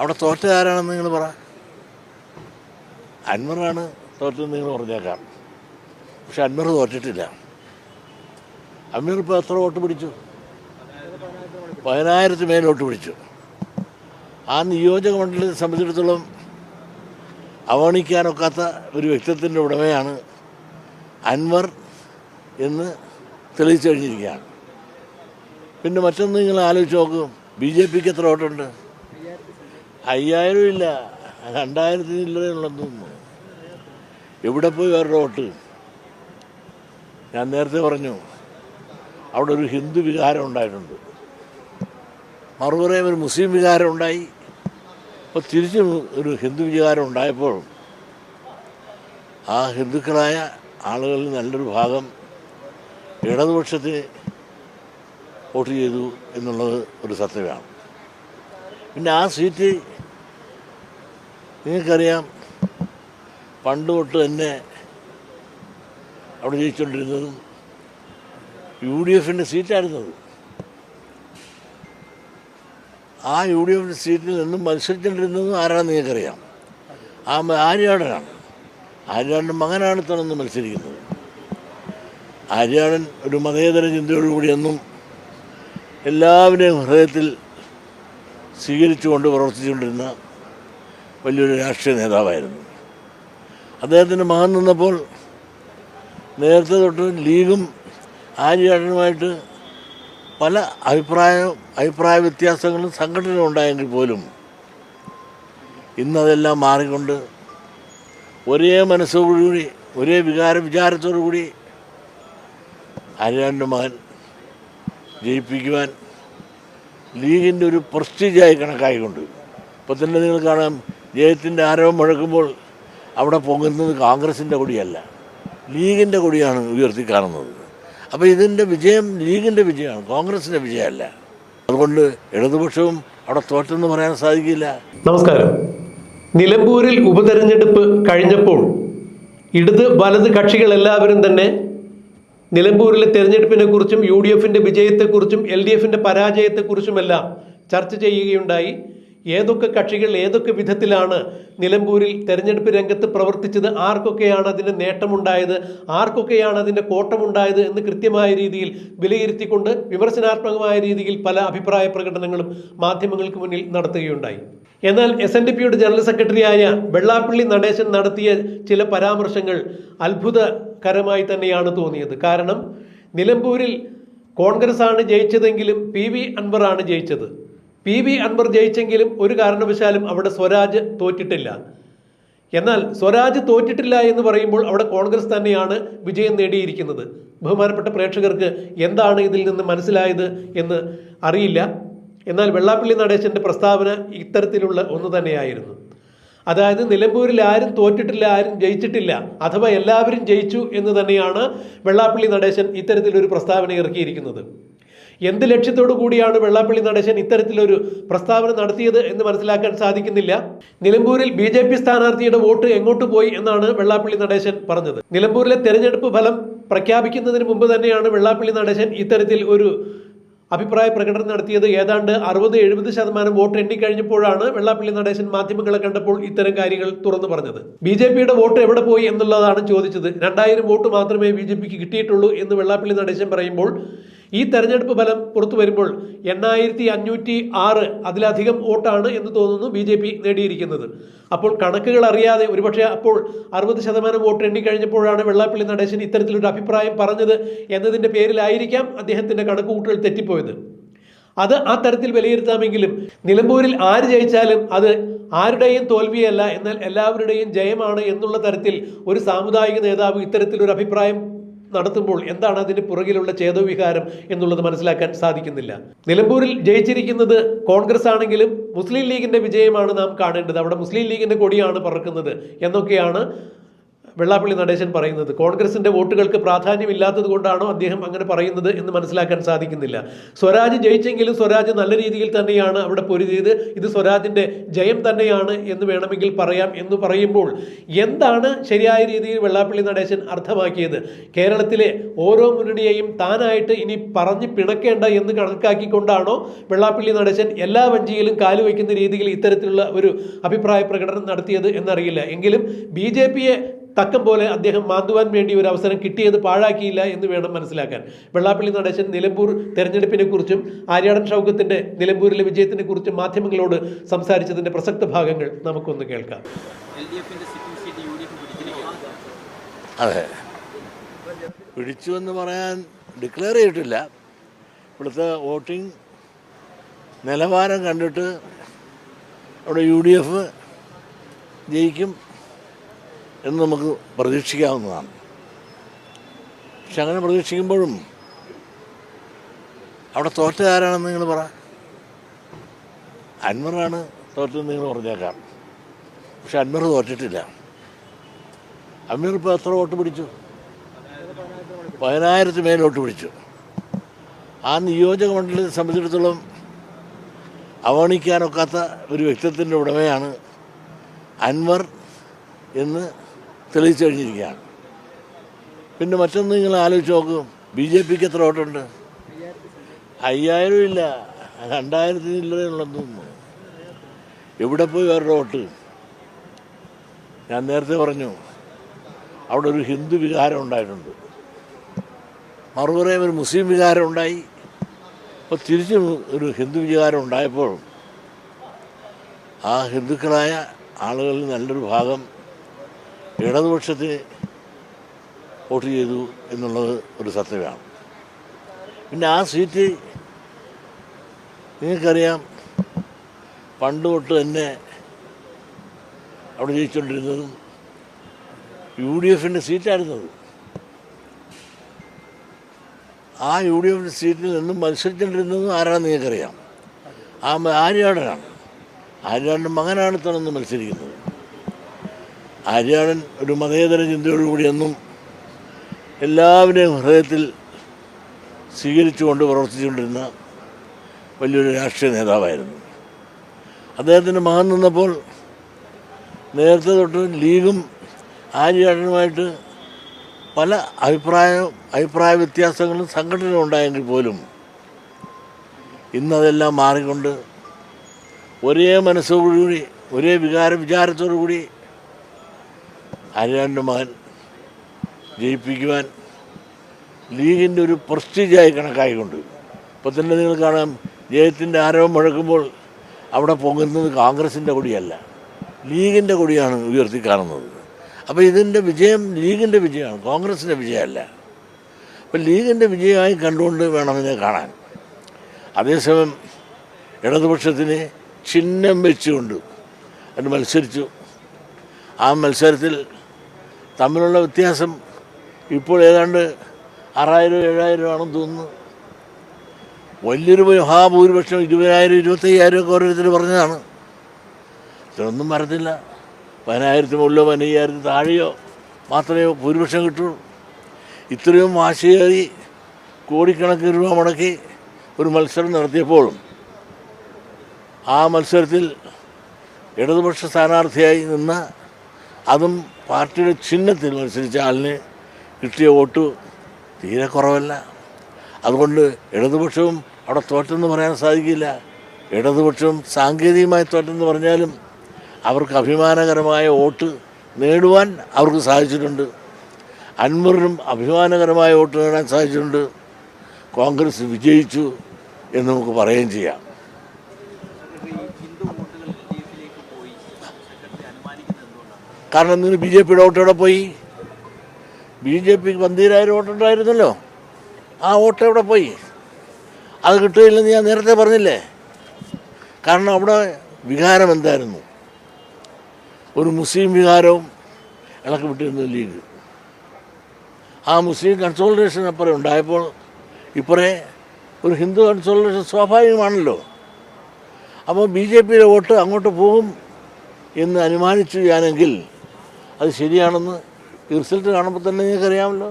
അവിടെ തോറ്റ ആരാണെന്ന് നിങ്ങൾ പറ. അൻവറാണ് തോറ്റെന്ന് നിങ്ങൾ പറഞ്ഞേക്കാം. പക്ഷെ അൻവർ തോറ്റിട്ടില്ല. അമീർ ഇപ്പോൾ എത്ര വോട്ട് പിടിച്ചു? പതിനായിരത്തി മേൽ വോട്ട് പിടിച്ചു. ആ നിയോജക മണ്ഡലത്തെ സംബന്ധിച്ചിടത്തോളം അവഗണിക്കാനൊക്കാത്ത ഒരു വ്യക്തിത്വത്തിന്റെ ഉടമയാണ് അൻവർ എന്ന് തെളിയിച്ചു കഴിഞ്ഞിരിക്കുകയാണ്. പിന്നെ മറ്റൊന്ന് നിങ്ങൾ ആലോചിച്ച് നോക്കും. ബി ജെ പിക്ക് എത്ര വോട്ടുണ്ട്? അയ്യായിരം ഇല്ല. രണ്ടായിരത്തിന് ഇല്ലതേ ഉള്ളെന്ന് തോന്നുന്നു. എവിടെ പോയി അവരുടെ വോട്ട് ഞാൻ നേരത്തെ പറഞ്ഞു അവിടെ ഒരു ഹിന്ദു വികാരം ഉണ്ടായിട്ടുണ്ട്. മറുപറയും ഒരു മുസ്ലിം വികാരം ഉണ്ടായി. അപ്പോൾ തിരിച്ചും ഒരു ഹിന്ദു വികാരം ഉണ്ടായപ്പോൾ ആ ഹിന്ദുക്കളായ ആളുകളിൽ നല്ലൊരു ഭാഗം ഇടതുപക്ഷത്തിന് വോട്ട് ചെയ്തു എന്നുള്ളത് ഒരു സത്യമാണ്. പിന്നെ ആ സീറ്റ് നിങ്ങൾക്കറിയാം പണ്ട് തൊട്ട് തന്നെ അവിടെ ജയിച്ചുകൊണ്ടിരുന്നതും യു ഡി എഫിന്റെ സീറ്റായിരുന്നത്. ആ യു ഡി എഫിന്റെ സീറ്റിൽ നിന്നും മത്സരിച്ചുകൊണ്ടിരുന്നതും ആരാണെന്ന് നിങ്ങൾക്കറിയാം. ആ ആര്യാടനാണ്. ആര്യാടന്റെ മകനാണ് തന്നെ മത്സരിക്കുന്നത്. ആര്യാടൻ ഒരു മതേതര ചിന്തയോടുകൂടി എന്നും എല്ലാവരുടെയും ഹൃദയത്തിൽ സ്വീകരിച്ചുകൊണ്ട് പ്രവർത്തിച്ചുകൊണ്ടിരുന്ന വലിയൊരു രാഷ്ട്രീയ നേതാവായിരുന്നു. അദ്ദേഹത്തിന് മകൻ നിന്നപ്പോൾ നേരത്തെ തൊട്ട് ലീഗും ആര്യാടനുമായിട്ട് പല അഭിപ്രായ അഭിപ്രായ വ്യത്യാസങ്ങളും സംഘടന ഉണ്ടായെങ്കിൽ പോലും ഇന്നതെല്ലാം മാറിക്കൊണ്ട് ഒരേ മനസ്സോടുകൂടി ഒരേ വികാര വിചാരത്തോടു കൂടി ആര്യാടന്റെ മകൻ ജയിപ്പിക്കുവാൻ ലീഗിന്റെ ഒരു പ്രസ്റ്റീജായി കണക്കായിക്കൊണ്ട്. ഇപ്പോൾ തന്നെ നിങ്ങൾ കാണാം ജയത്തിന്റെ ആരവം മുഴക്കുമ്പോൾ അവിടെ പൊങ്ങുന്നത് കോൺഗ്രസിന്റെ കൊടിയല്ല. ലീഗിന്റെ കൊടിയാണ് ഉയർത്തി കാണുന്നത്. അപ്പോൾ ഇതിന്റെ വിജയം ലീഗിന്റെ വിജയമാണ് കോൺഗ്രസിന്റെ വിജയമല്ല. അതുകൊണ്ട് ഇടതുപക്ഷവും അവിടെ തോറ്റെന്ന് പറയാൻ സാധിക്കില്ല. നമസ്കാരം. നിലമ്പൂരിൽ ഉപതെരഞ്ഞെടുപ്പ് കഴിഞ്ഞപ്പോൾ ഇടത് വലത് കക്ഷികൾ എല്ലാവരും തന്നെ നിലമ്പൂരിലെ തെരഞ്ഞെടുപ്പിനെ കുറിച്ചും യു ഡി എഫിന്റെ വിജയത്തെക്കുറിച്ചും എൽ ഡി എഫിന്റെ പരാജയത്തെക്കുറിച്ചുമെല്ലാം ചർച്ച ചെയ്യുകയുണ്ടായി. ഏതൊക്കെ കക്ഷികൾ ഏതൊക്കെ വിധത്തിലാണ് നിലമ്പൂരിൽ തെരഞ്ഞെടുപ്പ് രംഗത്ത് പ്രവർത്തിച്ചത്? ആർക്കൊക്കെയാണ് അതിന്റെ നേട്ടമുണ്ടായത്? ആർക്കൊക്കെയാണ് അതിന്റെ കോട്ടമുണ്ടായത് എന്ന് കൃത്യമായ രീതിയിൽ വിലയിരുത്തിക്കൊണ്ട് വിമർശനാത്മകമായ രീതിയിൽ പല അഭിപ്രായ പ്രകടനങ്ങളും മാധ്യമങ്ങൾക്ക് മുന്നിൽ നടത്തുകയുണ്ടായി. എന്നാൽ എസ് എൻ ഡി പിയുടെ ജനറൽ സെക്രട്ടറിയായ വെള്ളാപ്പള്ളി നടേശൻ നടത്തിയ ചില പരാമർശങ്ങൾ അത്ഭുതകരമായി തന്നെയാണ് തോന്നിയത്. കാരണം നിലമ്പൂരിൽ കോൺഗ്രസ് ആണ് ജയിച്ചതെങ്കിലും പി വി അൻവറാണ് ജയിച്ചത്. പി വി അൻവർ ജയിച്ചെങ്കിലും ഒരു കാരണവശാലും അവിടെ സ്വരാജ് തോറ്റിട്ടില്ല. എന്നാൽ സ്വരാജ് തോറ്റിട്ടില്ല എന്ന് പറയുമ്പോൾ അവിടെ കോൺഗ്രസ് തന്നെയാണ് വിജയം നേടിയിരിക്കുന്നത്. ബഹുമാനപ്പെട്ട പ്രേക്ഷകർക്ക് എന്താണ് ഇതിൽ നിന്ന് മനസ്സിലായത് എന്ന് അറിയില്ല. എന്നാൽ വെള്ളാപ്പള്ളി നടേശന്റെ പ്രസ്താവന ഇത്തരത്തിലുള്ള ഒന്ന് തന്നെയായിരുന്നു. അതായത് നിലമ്പൂരിൽ ആരും തോറ്റിട്ടില്ല ആരും ജയിച്ചിട്ടില്ല അഥവാ എല്ലാവരും ജയിച്ചു എന്ന് തന്നെയാണ് വെള്ളാപ്പള്ളി നടേശൻ ഇത്തരത്തിലൊരു പ്രസ്താവന ഇറക്കിയിരിക്കുന്നത്. എന്ത് ലക്ഷ്യത്തോടു കൂടിയാണ് വെള്ളാപ്പള്ളി നടേശൻ ഇത്തരത്തിലൊരു പ്രസ്താവന നടത്തിയത് എന്ന് മനസ്സിലാക്കാൻ സാധിക്കുന്നില്ല? നിലമ്പൂരിൽ ബി ജെ പി സ്ഥാനാർത്ഥിയുടെ വോട്ട് എങ്ങോട്ട് പോയി എന്നാണ് വെള്ളാപ്പള്ളി നടേശൻ പറഞ്ഞത്. നിലമ്പൂരിലെ തെരഞ്ഞെടുപ്പ് ഫലം പ്രഖ്യാപിക്കുന്നതിന് മുമ്പ് തന്നെയാണ് വെള്ളാപ്പള്ളി നടേശൻ ഇത്തരത്തിൽ ഒരു അഭിപ്രായ പ്രകടനം നടത്തിയത്. ഏതാണ്ട് അറുപത് എഴുപത് ശതമാനം വോട്ട് എണ്ണിക്കഴിഞ്ഞപ്പോഴാണ് വെള്ളാപ്പള്ളി നടേശൻ മാധ്യമങ്ങളെ കണ്ടപ്പോൾ ഇത്തരം കാര്യങ്ങൾ തുറന്നു പറഞ്ഞത്. ബി ജെ പിയുടെ വോട്ട് എവിടെ പോയി എന്നുള്ളതാണ് ചോദിച്ചത്. രണ്ടായിരം വോട്ട് മാത്രമേ ബി ജെ പിക്ക് കിട്ടിയിട്ടുള്ളൂ എന്ന് വെള്ളാപ്പള്ളി നടേശൻ പറയുമ്പോൾ ഈ തെരഞ്ഞെടുപ്പ് ഫലം പുറത്തു വരുമ്പോൾ എണ്ണായിരത്തി അഞ്ഞൂറ്റി ആറ് അതിലധികം വോട്ടാണ് എന്ന് തോന്നുന്നു ബി ജെ പി നേടിയിരിക്കുന്നത്. അപ്പോൾ കണക്കുകൾ അറിയാതെ ഒരുപക്ഷെ അപ്പോൾ അറുപത് ശതമാനം വോട്ട് എണ്ണിക്കഴിഞ്ഞപ്പോഴാണ് വെള്ളാപ്പള്ളി നടേശൻ ഇത്തരത്തിലൊരു അഭിപ്രായം പറഞ്ഞത് എന്നതിന്റെ പേരിലായിരിക്കാം അദ്ദേഹത്തിന്റെ കണക്കുകൂട്ടൽ തെറ്റിപ്പോയത്. അത് ആ തരത്തിൽ വിലയിരുത്താമെങ്കിലും നിലമ്പൂരിൽ ആര് ജയിച്ചാലും അത് ആരുടെയും തോൽവിയല്ല എന്നാൽ എല്ലാവരുടെയും ജയമാണ് എന്നുള്ള തരത്തിൽ ഒരു സാമുദായിക നേതാവ് ഇത്തരത്തിലൊരു അഭിപ്രായം നടത്തുമ്പോൾ എന്താണ് അതിന് പുറകിലുള്ള ചേതോവിഹാരം എന്നുള്ളത് മനസ്സിലാക്കാൻ സാധിക്കുന്നില്ല. നിലമ്പൂരിൽ ജയിച്ചിരിക്കുന്നത് കോൺഗ്രസ് ആണെങ്കിലും മുസ്ലിം ലീഗിന്റെ വിജയമാണ് നാം കാണേണ്ടത്. അവിടെ മുസ്ലിം ലീഗിന്റെ കൊടിയാണ് പറക്കുന്നത് എന്നൊക്കെയാണ് വെള്ളാപ്പള്ളി നടേശൻ പറയുന്നത് കോൺഗ്രസിന്റെ വോട്ടുകൾക്ക് പ്രാധാന്യമില്ലാത്തത് കൊണ്ടാണോ അദ്ദേഹം അങ്ങനെ പറയുന്നത് എന്ന് മനസ്സിലാക്കാൻ സാധിക്കുന്നില്ല. സ്വരാജ് ജയിച്ചെങ്കിലും സ്വരാജ് നല്ല രീതിയിൽ തന്നെയാണ് അവിടെ പൊരുതിയത്. ഇത് സ്വരാജിന്റെ ജയം തന്നെയാണ് എന്ന് വേണമെങ്കിൽ പറയാം എന്ന് പറയുമ്പോൾ എന്താണ് ശരിയായ രീതിയിൽ വെള്ളാപ്പള്ളി നടേശൻ അർത്ഥമാക്കിയത്? കേരളത്തിലെ ഓരോ മുന്നണിയെയും താനായിട്ട് ഇനി പറഞ്ഞ് പിണക്കേണ്ട എന്ന് കണക്കാക്കിക്കൊണ്ടാണോ വെള്ളാപ്പള്ളി നടേശൻ എല്ലാ വഞ്ചിയിലും കാലുവയ്ക്കുന്ന രീതിയിൽ ഇത്തരത്തിലുള്ള ഒരു അഭിപ്രായ പ്രകടനം നടത്തിയത് എന്നറിയില്ല. എങ്കിലും ബി ജെ പിയെ തക്കം പോലെ അദ്ദേഹം മാന്തുവാൻ വേണ്ടി ഒരു അവസരം കിട്ടിയത് പാഴാക്കിയില്ല എന്ന് വേണം മനസ്സിലാക്കാൻ. വെള്ളാപ്പള്ളി നടേശൻ നിലമ്പൂർ തെരഞ്ഞെടുപ്പിനെ കുറിച്ചും ആര്യാടൻ ഷൗക്കത്തിന്റെ നിലമ്പൂരിലെ വിജയത്തിനെ കുറിച്ചും മാധ്യമങ്ങളോട് സംസാരിച്ചതിന്റെ പ്രസക്ത ഭാഗങ്ങൾ നമുക്കൊന്ന് കേൾക്കാം. അതെ. പിടിച്ചു എന്ന് പറയാൻ ഡിക്ലെയർ ചെയ്തിട്ടില്ല. ഇവിടുത്തെ വോട്ടിംഗ് നിലവാരം കണ്ടിട്ട് അവിടെ യു ഡി എഫ് ജയിക്കും. എന്ന് നമുക്ക് പ്രതീക്ഷിക്കാവുന്നതാണ്. പക്ഷെ അങ്ങനെ പ്രതീക്ഷിക്കുമ്പോഴും അവിടെ തോറ്റതാരാണെന്ന് നിങ്ങൾ പറ. അൻവറാണ് തോറ്റെന്ന് നിങ്ങൾ പറഞ്ഞേക്കാം. പക്ഷെ അൻവർ തോറ്റിട്ടില്ല. അമീർ ഇപ്പോൾ എത്ര വോട്ട് പിടിച്ചു? പതിനായിരത്തി മേൽ വോട്ട് പിടിച്ചു. ആ നിയോജക മണ്ഡലത്തെ സംബന്ധിച്ചിടത്തോളം അവഗണിക്കാനൊക്കാത്ത ഒരു വ്യക്തിത്വത്തിന്റെ ഉടമയാണ് അൻവർ എന്ന് തെളിയിച്ചു കഴിഞ്ഞിരിക്കുകയാണ് പിന്നെ മറ്റൊന്ന് നിങ്ങൾ ആലോചിച്ച് നോക്കൂ ബി ജെ പിക്ക് എത്ര വോട്ടുണ്ട്? അയ്യായിരം ഇല്ല രണ്ടായിരത്തി ഇല്ലെന്നുള്ളതെന്ന് തോന്നുന്നു. എവിടെ പോയി വേറൊരു വോട്ട്? ഞാൻ നേരത്തെ പറഞ്ഞു അവിടെ ഒരു ഹിന്ദു വികാരം ഉണ്ടായിട്ടുണ്ട്. മറുപറയും ഒരു മുസ്ലിം വികാരം ഉണ്ടായി. അപ്പോൾ തിരിച്ചും ഒരു ഹിന്ദു വികാരം ഉണ്ടായപ്പോൾ ആ ഹിന്ദുക്കളായ ആളുകളിൽ നല്ലൊരു ഭാഗം ഇടതുപക്ഷത്തിന് വോട്ട് ചെയ്തു എന്നുള്ളത് ഒരു സത്യമാണ്. പിന്നെ ആ സീറ്റ് നിങ്ങൾക്കറിയാം പണ്ട് തൊട്ട് തന്നെ അവിടെ ജയിച്ചുകൊണ്ടിരുന്നതും യു ഡി എഫിന്റെ സീറ്റായിരുന്നത് ആ യു ഡി എഫിന്റെ സീറ്റിൽ നിന്നും മത്സരിച്ചുകൊണ്ടിരുന്നതും ആരാണെന്ന് നിങ്ങൾക്കറിയാം. ആ ആര്യാടനാണ്. ആര്യാടന്റെ മകനാണ് തന്നെ മത്സരിക്കുന്നത്. ആര്യാടൻ ഒരു മതേതര ചിന്തയോടുകൂടിയെന്നും എല്ലാവരുടെയും ഹൃദയത്തിൽ സ്വീകരിച്ചുകൊണ്ട് പ്രവർത്തിച്ചുകൊണ്ടിരുന്ന വലിയൊരു രാഷ്ട്രീയ നേതാവായിരുന്നു. അദ്ദേഹത്തിന്റെ മകൻ നിന്നപ്പോൾ നേരത്തെ തൊട്ട് ലീഗും ആര്യാടനുമായിട്ട് പല അഭിപ്രായ അഭിപ്രായ വ്യത്യാസങ്ങളും സംഘടന ഉണ്ടായെങ്കിൽ പോലും ഇന്നതെല്ലാം മാറിക്കൊണ്ട് ഒരേ മനസ്സോടുകൂടി ഒരേ വികാര വിചാരത്തോടു കൂടി ആര്യാടന്റെ മകൻ ജയിപ്പിക്കുവാൻ ലീഗിന്റെ ഒരു പ്രസ്റ്റീജായി കണക്കായിക്കൊണ്ട്. ഇപ്പോൾ തന്നെ നിങ്ങൾ കാണാം ജയത്തിന്റെ ആരവം മുഴക്കുമ്പോൾ അവിടെ പൊങ്ങുന്നത് കോൺഗ്രസിന്റെ കൊടിയല്ല. ലീഗിന്റെ കൊടിയാണ് ഉയർത്തി കാണുന്നത്. അപ്പോൾ ഇതിന്റെ വിജയം ലീഗിന്റെ വിജയമാണ് കോൺഗ്രസിന്റെ വിജയമല്ല. അപ്പം ലീഗിന്റെ വിജയമായി കണ്ടുകൊണ്ട് വേണം ഇതിനെ കാണാൻ. അതേസമയം ഇടതുപക്ഷത്തിന് ചിഹ്നം വെച്ചുകൊണ്ട് അത് മത്സരിച്ചു. ആ മത്സരത്തിൽ തമ്മിലുള്ള വ്യത്യാസം ഇപ്പോൾ ഏതാണ്ട് ആറായിരം ഏഴായിരം ആണെന്ന് തോന്നുന്നു. വലിയൊരു മഹാഭൂരിപക്ഷം ഇരുപതിനായിരം ഇരുപത്തയ്യായിരം ഒക്കെ ഓരോരുത്തർ പറഞ്ഞതാണ്. ഇതൊന്നും വരത്തില്ല. പതിനായിരത്തി മുകളിലോ പതിനയ്യായിരത്തി താഴെയോ മാത്രമേ ഭൂരിപക്ഷം കിട്ടുള്ളൂ ഇത്രയും വാശിയേറി കോടിക്കണക്കിന് രൂപ മുടക്കി ഒരു മത്സരം നടത്തിയപ്പോഴും ആ മത്സരത്തിൽ ഇടതുപക്ഷ സ്ഥാനാർത്ഥിയായി നിന്ന അതും പാർട്ടിയുടെ ചിഹ്നത്തിൽ മത്സരിച്ച ആളിന് കിട്ടിയ വോട്ട് തീരെ കുറവല്ല. അതുകൊണ്ട് ഇടതുപക്ഷവും അവിടെ തോറ്റെന്ന് പറയാൻ സാധിക്കില്ല. ഇടതുപക്ഷവും സാങ്കേതികമായി തോറ്റെന്ന് പറഞ്ഞാലും അവർക്ക് അഭിമാനകരമായ വോട്ട് നേടുവാൻ അവർക്ക് സാധിച്ചിട്ടുണ്ട്. അൻവറിനും അഭിമാനകരമായ വോട്ട് നേടാൻ സാധിച്ചിട്ടുണ്ട്. കോൺഗ്രസ് വിജയിച്ചു എന്ന് നമുക്ക് പറയുകയും ചെയ്യാം ഈ ഹിന്ദു വോട്ടുകൾ എൽ ഡി എഫിലേക്ക് പോയി സെക്രട്ടറി അനുമാനിക്കുന്നത് എന്തുകൊണ്ടാണ് കാരണം നിങ്ങൾ ബി ജെ പിയുടെ വോട്ട് എവിടെ പോയി? ബി ജെ പിക്ക് പന്തീരായിരം വോട്ടുണ്ടായിരുന്നല്ലോ. ആ വോട്ട് എവിടെ പോയി? അത് കിട്ടുകയില്ലെന്ന് ഞാൻ നേരത്തെ പറഞ്ഞില്ലേ? കാരണം അവിടെ വികാരം എന്തായിരുന്നു? ഒരു മുസ്ലിം വികാരവും ഇളക്കി വിട്ടിരുന്ന ലീഗ്. ആ മുസ്ലിം കൺസോൾട്ടേഷൻ അപ്പുറം ഉണ്ടായപ്പോൾ ഇപ്പുറേ ഒരു ഹിന്ദു കൺസോൾട്ടേഷൻ സ്വാഭാവികമാണല്ലോ. അപ്പോൾ ബി ജെ പിയുടെ വോട്ട് അങ്ങോട്ട് പോകും എന്ന് അനുമാനിച്ചു ഞാനെങ്കിൽ അത് ശരിയാണെന്ന് റിസൾട്ട് കാണുമ്പോൾ തന്നെ നിങ്ങൾക്ക് അറിയാമല്ലോ